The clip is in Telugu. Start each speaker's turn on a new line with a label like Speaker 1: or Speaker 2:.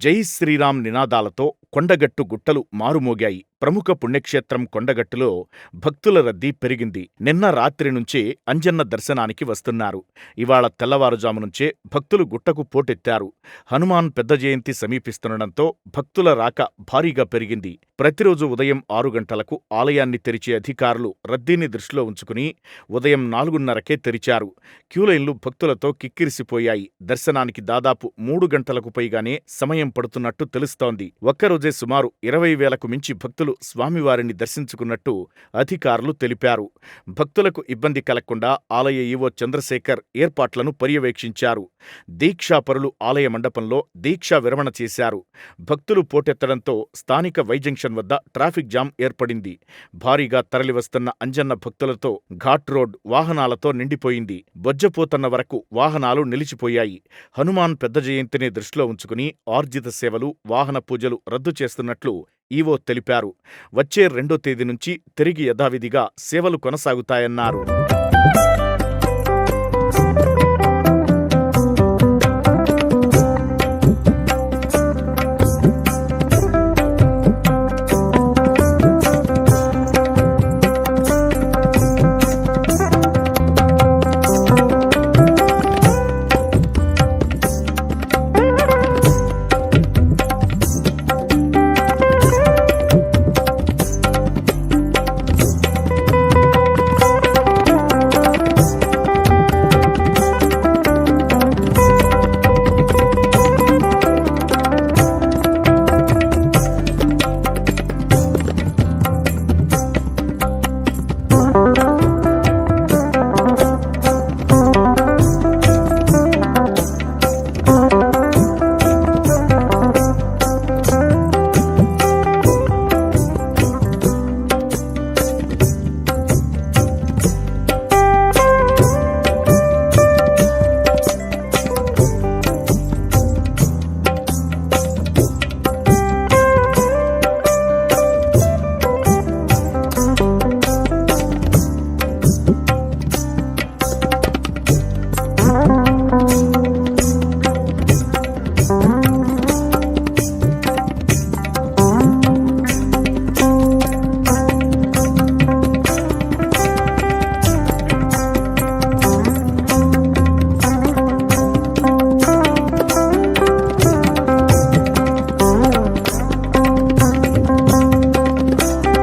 Speaker 1: జై శ్రీరామ్ నినాదాలతో కొండగట్టు గుట్టలు మారుమోగాయి. ప్రముఖ పుణ్యక్షేత్రం కొండగట్టులో భక్తుల రద్దీ పెరిగింది. నిన్న రాత్రి నుంచే అంజన్న దర్శనానికి వస్తున్నారు. ఇవాళ తెల్లవారుజాము నుంచే భక్తులు గుట్టకు పోటెత్తారు. హనుమాన్ పెద్ద జయంతి సమీపిస్తుండటంతో భక్తుల రాక భారీగా పెరిగింది. ప్రతిరోజు ఉదయం ఆరు గంటలకు ఆలయాన్ని తెరిచే అధికారులు రద్దీని దృష్టిలో ఉంచుకుని ఉదయం నాలుగున్నరకే తెరిచారు. క్యూలైన్లు భక్తులతో కిక్కిరిసిపోయాయి. దర్శనానికి దాదాపు మూడు గంటలకు పైగానే సమయం పడుతున్నట్టు తెలుస్తోంది. ఒక్కరోజు సుమారు ఇరవై వేలకు మించి భక్తులు స్వామివారిని దర్శించుకున్నట్టు అధికారులు తెలిపారు. భక్తులకు ఇబ్బంది కలగకుండా ఆలయ ఈవో చంద్రశేఖర్ ఏర్పాట్లను పర్యవేక్షించారు. దీక్షాపరులు ఆలయ మండపంలో దీక్షా విరమణ చేశారు. భక్తులు పోటెత్తడంతో స్థానిక వైజంక్షన్ వద్ద ట్రాఫిక్ జామ్ ఏర్పడింది. భారీగా తరలివస్తున్న అంజన్న భక్తులతో ఘాట్ రోడ్ వాహనాలతో నిండిపోయింది. బొజ్జపోతన్న వరకు వాహనాలు నిలిచిపోయాయి. హనుమాన్ పెద్ద జయంతిని దృష్టిలో ఉంచుకుని ఆర్జిత సేవలు వాహన పూజలు రద్దు రద్దు చేస్తున్నట్లు ఈవో తెలిపారు. వచ్చే రెండో తేదీ నుంచి తిరిగి యథావిధిగా సేవలు కొనసాగుతాయన్నారు.